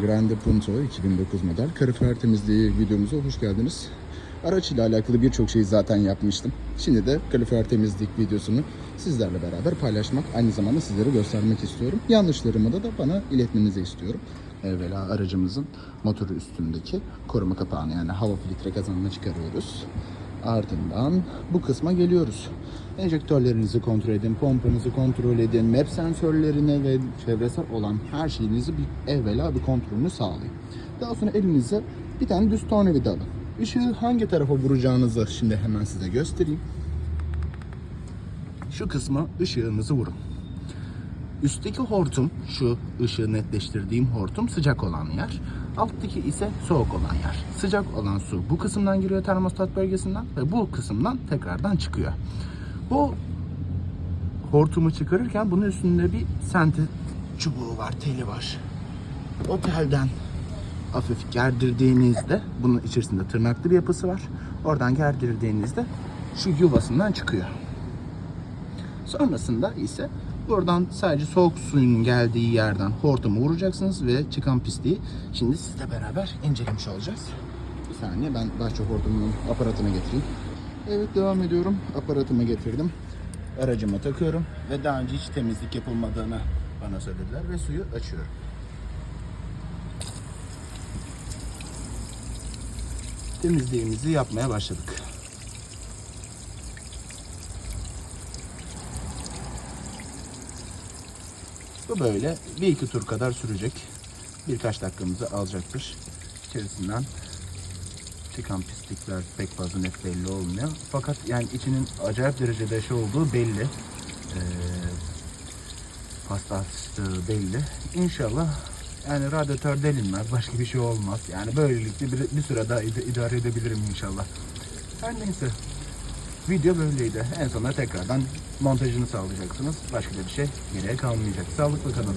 Grande Punto 2009 model kalifer temizliği videomuza hoş geldiniz. Araç ile alakalı birçok şeyi zaten yapmıştım. Şimdi de kalifer temizlik videosunu sizlerle beraber paylaşmak, aynı zamanda sizlere göstermek istiyorum. Yanlışlarımı da, da bana iletmenizi istiyorum. Evvela aracımızın motoru üstündeki koruma kapağını yani hava filtre kazanını çıkarıyoruz. Ardından bu kısma geliyoruz. Enjektörlerinizi kontrol edin, pompanızı kontrol edin, map sensörlerine ve çevresel olan her şeyinizi bir evvela bir kontrolünü sağlayın. Daha sonra elinize bir tane düz tornavida alın. Işığı hangi tarafa vuracağınızı şimdi hemen size göstereyim. Şu kısma ışığınızı vurun. Üstteki hortum, şu ışığı netleştirdiğim hortum sıcak olan yer. Alttaki ise soğuk olan yer. Sıcak olan su bu kısımdan giriyor termostat bölgesinden ve bu kısımdan tekrardan çıkıyor. Bu hortumu çıkarırken bunun üstünde bir sente çubuğu var, teli var. O telden hafif gerdirdiğinizde bunun içerisinde tırnaklı bir yapısı var. Oradan gerdirdiğinizde şu yuvasından çıkıyor. Sonrasında ise buradan sadece soğuk suyun geldiği yerden hortumu vuracaksınız ve çıkan pisliği şimdi sizle beraber incelemiş olacağız. Bir saniye ben bahçe hortumunun aparatını getireyim. Evet devam ediyorum. Aparatımı getirdim. Aracıma takıyorum ve daha önce hiç temizlik yapılmadığını bana söylediler ve suyu açıyorum. Temizliğimizi yapmaya başladık. Bu böyle bir iki tur kadar sürecek. Birkaç dakikamızı alacaktır. İçerisinden çıkan pislikler pek fazla net belli olmuyor. Fakat yani içinin acayip derecede şey olduğu belli. Ee, pasta açtığı belli. İnşallah yani radyatör delinmez. Başka bir şey olmaz. Yani böylelikle bir, bir süre daha id- idare edebilirim inşallah. Her neyse. Video böyleydi. En sonunda tekrardan montajını sağlayacaksınız. Başka da bir şey geriye kalmayacak. Sağlıkla kalın.